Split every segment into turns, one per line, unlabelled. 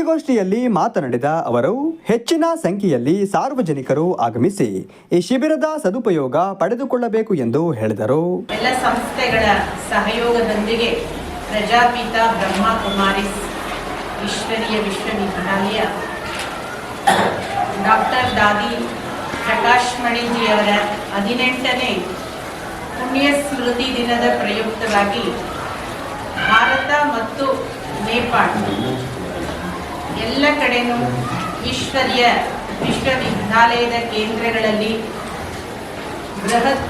ಸುದ್ದಿಗೋಷ್ಠಿಯಲ್ಲಿ ಮಾತನಾಡಿದ ಅವರು, ಹೆಚ್ಚಿನ ಸಂಖ್ಯೆಯಲ್ಲಿ ಸಾರ್ವಜನಿಕರು ಆಗಮಿಸಿ ಈ ಶಿಬಿರದ ಸದುಪಯೋಗ ಪಡೆದುಕೊಳ್ಳಬೇಕು ಎಂದು ಹೇಳಿದರು.
ಎಲ್ಲ ಸಂಸ್ಥೆಗಳ ಸಹಯೋಗದೊಂದಿಗೆ ಪ್ರಜಾಪಿತ ಬ್ರಹ್ಮ ಕುಮಾರಿಸ್ ಈಶ್ವರೀಯ ವಿಶ್ವವಿದ್ಯಾಲಯ ಡಾಕ್ಟರ್ ದಾದಿ ಪ್ರಕಾಶ್ ಮಣಿಜಿಯವರ ಹದಿನೆಂಟನೇ ಪುಣ್ಯ ಸ್ಮೃತಿ ದಿನದ ಪ್ರಯುಕ್ತವಾಗಿ ಭಾರತ ಮತ್ತು ನೇಪಾಳ ಎಲ್ಲ ಕಡೆನೂ ಈಶ್ವರ್ಯ ವಿಶ್ವವಿದ್ಯಾಲಯದ ಕೇಂದ್ರಗಳಲ್ಲಿ ಬೃಹತ್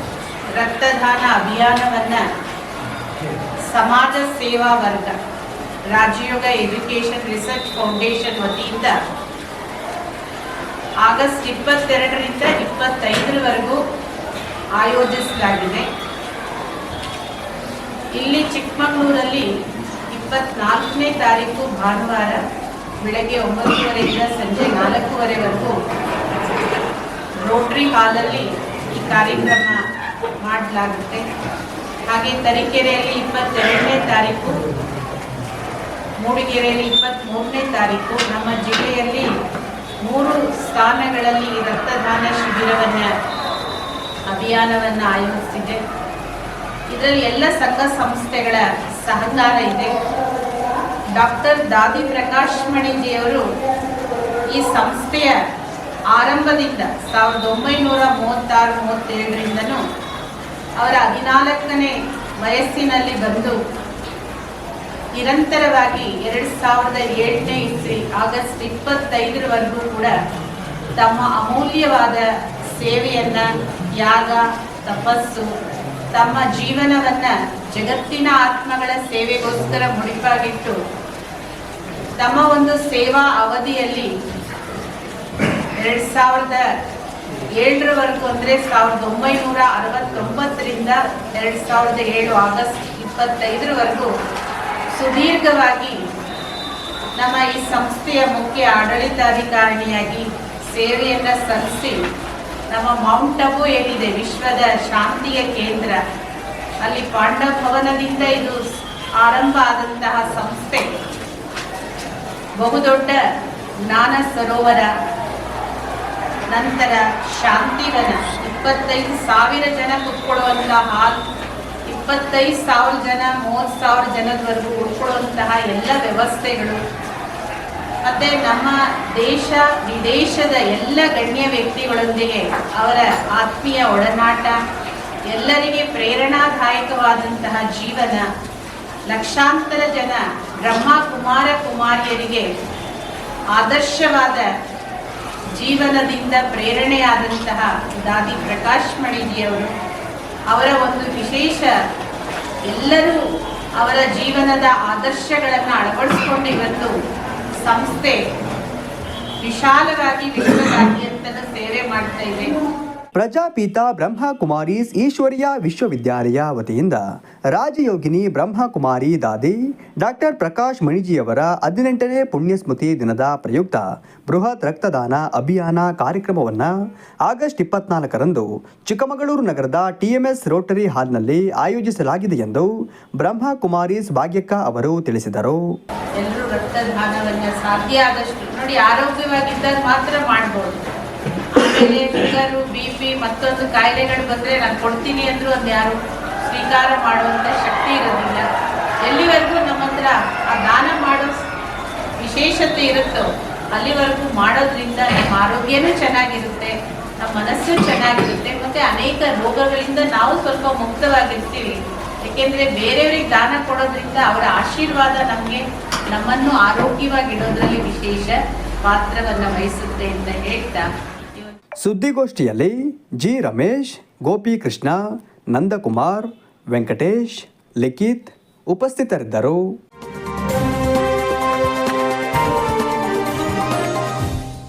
ರಕ್ತದಾನ ಅಭಿಯಾನವನ್ನು ಸಮಾಜ ಸೇವಾ ವರ್ಗ, ರಾಜಯೋಗ ಎಜುಕೇಷನ್ ರಿಸರ್ಚ್ ಫೌಂಡೇಶನ್ ವತಿಯಿಂದ ಆಗಸ್ಟ್ ಇಪ್ಪತ್ತೆರಡರಿಂದ ಇಪ್ಪತ್ತೈದರವರೆಗೂ ಆಯೋಜಿಸಲಾಗಿದೆ. ಇಲ್ಲಿ ಚಿಕ್ಕಮಗಳೂರಲ್ಲಿ ಇಪ್ಪತ್ನಾಲ್ಕನೇ ತಾರೀಕು ಭಾನುವಾರ ಬೆಳಗ್ಗೆ ಒಂಬತ್ತುವರೆಯಿಂದ ಸಂಜೆ ನಾಲ್ಕೂವರೆವರೆಗೂ ರೋಟ್ರಿ ಹಾಲಲ್ಲಿ ಈ ಕಾರ್ಯಕ್ರಮ ಮಾಡಲಾಗುತ್ತೆ. ಹಾಗೆ ತರೀಕೆರೆಯಲ್ಲಿ ಇಪ್ಪತ್ತೆರಡನೇ ತಾರೀಕು, ಮೂಡಿಗೆರೆಯಲ್ಲಿ ಇಪ್ಪತ್ತ್ಮೂರನೇ ತಾರೀಕು, ನಮ್ಮ ಜಿಲ್ಲೆಯಲ್ಲಿ ಮೂರು ಸ್ಥಾನಗಳಲ್ಲಿ ರಕ್ತದಾನ ಶಿಬಿರವನ್ನು, ಅಭಿಯಾನವನ್ನು ಆಯೋಜಿಸಿದೆ. ಇದರಲ್ಲಿ ಎಲ್ಲ ಸಂಘ ಸಂಸ್ಥೆಗಳ ಸಹಕಾರ ಇದೆ. ಡಾಕ್ಟರ್ ದಾದಿ ಪ್ರಕಾಶ್ ಮಣಿಜಿಯವರು ಈ ಸಂಸ್ಥೆಯ ಆರಂಭದಿಂದ ಸಾವಿರದ ಒಂಬೈನೂರ ಮೂವತ್ತಾರು ಮೂವತ್ತೇಳರಿಂದನೂ ಅವರ ಹದಿನಾಲ್ಕನೇ ವಯಸ್ಸಿನಲ್ಲಿ ಬಂದು ನಿರಂತರವಾಗಿ ಎರಡು ಸಾವಿರದ ಏಳನೇ ಇಸ್ವಿ ಆಗಸ್ಟ್ ಇಪ್ಪತ್ತೈದರವರೆಗೂ ಕೂಡ ತಮ್ಮ ಅಮೂಲ್ಯವಾದ ಸೇವೆಯನ್ನು, ಯಾಗ, ತಪಸ್ಸು, ತಮ್ಮ ಜೀವನವನ್ನ ಜಗತ್ತಿನ ಆತ್ಮಗಳ ಸೇವೆಗೋಸ್ಕರ ಮುಡಿಪಾಗಿಟ್ಟು ತಮ್ಮ ಒಂದು ಸೇವಾ ಅವಧಿಯಲ್ಲಿ ಎರಡ್ ಸಾವಿರದ ಏಳರವರೆಗೂ ಅಂದ್ರೆ ಸಾವಿರದ ಒಂಬೈನೂರ ಅರವತ್ತೊಂಬತ್ತರಿಂದ ಎರಡ್ ಸಾವಿರದ ಏಳು ಆಗಸ್ಟ್ ಇಪ್ಪತ್ತೈದರವರೆಗೂ ಸುದೀರ್ಘವಾಗಿ ನಮ್ಮ ಈ ಸಂಸ್ಥೆಯ ಮುಖ್ಯ ಆಡಳಿತಾಧಿಕಾರಿಣಿಯಾಗಿ ಸೇವೆಯನ್ನು ಸಲ್ಲಿಸಿ ನಮ್ಮ ಮೌಂಟ್ ಅಬು ಏನಿದೆ ವಿಶ್ವದ ಶಾಂತಿಯ ಕೇಂದ್ರ ಅಲ್ಲಿ ಪಾಂಡವ ಭವನದಿಂದ ಇದು ಆರಂಭ ಆದಂತಹ ಸಂಸ್ಥೆ. ಬಹುದೊಡ್ಡ ಜ್ಞಾನ ಸರೋವರ. ನಂತರ ಶಾಂತಿವನ. ಇಪ್ಪತ್ತೈದು ಸಾವಿರ ಜನ ಕುತ್ಕೊಳ್ಳುವಂತಹ ಹಾಲ್, ಇಪ್ಪತ್ತೈದು ಸಾವಿರ ಜನ, ಮೂವತ್ತು ಸಾವಿರ ಜನದವರೆಗೂ ಉಳ್ಕೊಳ್ಳುವಂತಹ ಎಲ್ಲ ವ್ಯವಸ್ಥೆಗಳು. ಮತ್ತೆ ನಮ್ಮ ದೇಶ, ವಿದೇಶದ ಎಲ್ಲ ಗಣ್ಯ ವ್ಯಕ್ತಿಗಳೊಂದಿಗೆ ಅವರ ಆತ್ಮೀಯ ಒಡನಾಟ ಎಲ್ಲರಿಗೆ ಪ್ರೇರಣಾದಾಯಕವಾದಂತಹ ಜೀವನ. ಲಕ್ಷಾಂತರ ಜನ ಬ್ರಹ್ಮ ಕುಮಾರ ಕುಮಾರಿಯರಿಗೆ ಆದರ್ಶವಾದ ಜೀವನದಿಂದ ಪ್ರೇರಣೆಯಾದಂತಹ ದಾದಿ ಪ್ರಕಾಶ್ ಮಣಿಜಿಯವರು. ಅವರ ಒಂದು ವಿಶೇಷ, ಎಲ್ಲರೂ ಅವರ ಜೀವನದ ಆದರ್ಶಗಳನ್ನು ಅಳವಡಿಸಿಕೊಂಡು ಇವತ್ತು ಸಂಸ್ಥೆ ವಿಶಾಲವಾಗಿ ವಿಶ್ವದಾದ್ಯಂತ ಸೇವೆ ಮಾಡ್ತಾ ಇದೆ.
ಪ್ರಜಾಪೀತ ಬ್ರಹ್ಮಕುಮಾರೀಸ್ ಈಶ್ವರ್ಯ ವಿಶ್ವವಿದ್ಯಾಲಯ ವತಿಯಿಂದ ರಾಜಯೋಗಿನಿ ಬ್ರಹ್ಮಕುಮಾರಿ ದಾದಿ ಡಾಕ್ಟರ್ ಪ್ರಕಾಶ್ ಮಣಿಜಿಯವರ ಹದಿನೆಂಟನೇ ಪುಣ್ಯಸ್ಮೃತಿ ದಿನದ ಪ್ರಯುಕ್ತ ಬೃಹತ್ ರಕ್ತದಾನ ಅಭಿಯಾನ ಕಾರ್ಯಕ್ರಮವನ್ನು ಆಗಸ್ಟ್ ಇಪ್ಪತ್ನಾಲ್ಕರಂದು ಚಿಕ್ಕಮಗಳೂರು ನಗರದ ಟಿಎಂಎಸ್ ರೋಟರಿ ಹಾಲ್ನಲ್ಲಿ ಆಯೋಜಿಸಲಾಗಿದೆ ಎಂದು ಬ್ರಹ್ಮಕುಮಾರೀಸ್ ಭಾಗ್ಯಕ್ಕ ಅವರು ತಿಳಿಸಿದರು.
ಎಲ್ಲರೂ ರಕ್ತದಾನವನ್ನು ಸಾಧ್ಯ ಆದಷ್ಟು ನೋಡಿ ಆರೋಗ್ಯವಾಗಿದ್ದಾಗ ಮಾತ್ರ ಮಾಡ್ಬೋದು. ಶುಗರು ಬಿ ಪಿ ಮತ್ತೊಂದು ಕಾಯಿಲೆಗಳು ಬಂದ್ರೆ ನಾನು ಕೊಡ್ತೀನಿ ಅಂದ್ರೂ ಅದು ಯಾರು ಸ್ವೀಕಾರ ಮಾಡುವಂಥ ಶಕ್ತಿ ಇರೋದಿಲ್ಲ. ಎಲ್ಲಿವರೆಗೂ ನಮ್ಮ ಹತ್ರ ಆ ದಾನ ಮಾಡೋ ವಿಶೇಷತೆ ಇರುತ್ತೋ ಅಲ್ಲಿವರೆಗೂ ಮಾಡೋದ್ರಿಂದ ನಮ್ಮ ಆರೋಗ್ಯನೂ ಚೆನ್ನಾಗಿರುತ್ತೆ, ನಮ್ಮ ಮನಸ್ಸು ಚೆನ್ನಾಗಿರುತ್ತೆ, ಮತ್ತೆ ಅನೇಕ ರೋಗಗಳಿಂದ ನಾವು ಸ್ವಲ್ಪ ಮುಕ್ತವಾಗಿರ್ತೀವಿ. ಯಾಕೆಂದ್ರೆ ಬೇರೆಯವ್ರಿಗೆ ದಾನ ಕೊಡೋದ್ರಿಂದ ಅವರ ಆಶೀರ್ವಾದ ನಮಗೆ ನಮ್ಮನ್ನು ಆರೋಗ್ಯವಾಗಿಡೋದ್ರಲ್ಲಿ ವಿಶೇಷ ಪಾತ್ರವನ್ನ ವಹಿಸುತ್ತೆ ಅಂತ ಹೇಳ್ತಾ
ಸುದ್ದಿಗೋಷ್ಠಿಯಲ್ಲಿ ಜಿ ರಮೇಶ್ ಗೋಪಿಕೃಷ್ಣ ನಂದಕುಮಾರ್ ವೆಂಕಟೇಶ್ ಲಿಖಿತ್ ಉಪಸ್ಥಿತರಿದ್ದರು.